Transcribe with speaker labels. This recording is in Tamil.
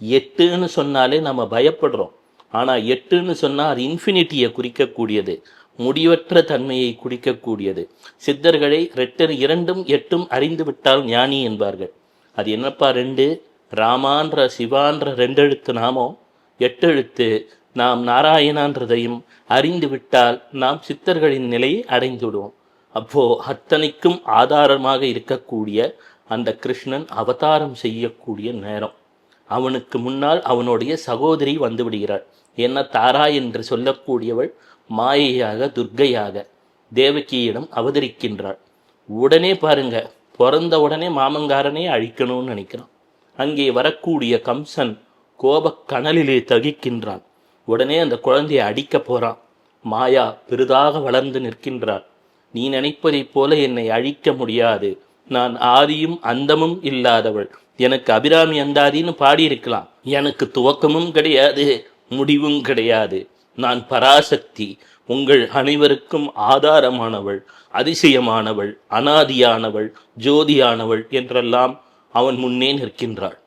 Speaker 1: எட்டுன்னு சொன்னாலே நம்ம பயப்படுறோம். ஆனால் எட்டுன்னு சொன்னால் அது இன்ஃபினிட்டியை குறிக்கக்கூடியது. முடிவற்ற தன்மையை குறிக்கக்கூடியது. சித்தர்களை ரெட்டர் இரண்டும் எட்டும் அறிந்து விட்டால் ஞானி என்பார்கள். அது என்னப்பா ரெண்டு? ராமான்ற சிவான்ற ரெண்டெழுத்து நாமோ? எட்டெழுத்து நாம் நாராயணான்றதையும் அறிந்து விட்டால் நாம் சித்தர்களின் நிலையை அடைந்துவிடுவோம். அப்போ அத்தனைக்கும் ஆதாரமாக இருக்கக்கூடிய அந்த கிருஷ்ணன் அவதாரம் செய்யக்கூடிய நேரம். அவனுக்கு முன்னால் அவனுடைய சகோதரி வந்துவிடுகிறாள் என்ன தாரா என்று சொல்லக்கூடியவள் மாயையாக துர்க்கையாக தேவகியிடம் அவதரிக்கின்றாள். உடனே பாருங்க பிறந்த உடனே மாமங்காரனே அழிக்கணும்னு நினைக்கிறான். அங்கே வரக்கூடிய கம்சன் கோபக் கனலிலே தகிக்கின்றான். உடனே அந்த குழந்தையை அடிக்க போறான். மாயா பெரிதாக வளர்ந்து நிற்கின்றாள் நீ நினைப்பதைப் போல என்னை அழிக்க முடியாது. நான் ஆதியும் அந்தமும் இல்லாதவள். எனக்கு அபிராமி அந்தாதின்னு பாடியிருக்கலாம். எனக்கு துவக்கமும் கிடையாது முடிவும் கிடையாது. நான் பராசக்தி உங்கள் அனைவருக்கும் ஆதாரமானவள் அதிசயமானவள் அனாதியானவள் ஜோதியானவள் என்றெல்லாம் அவன் முன்னே நிற்கின்றாள்.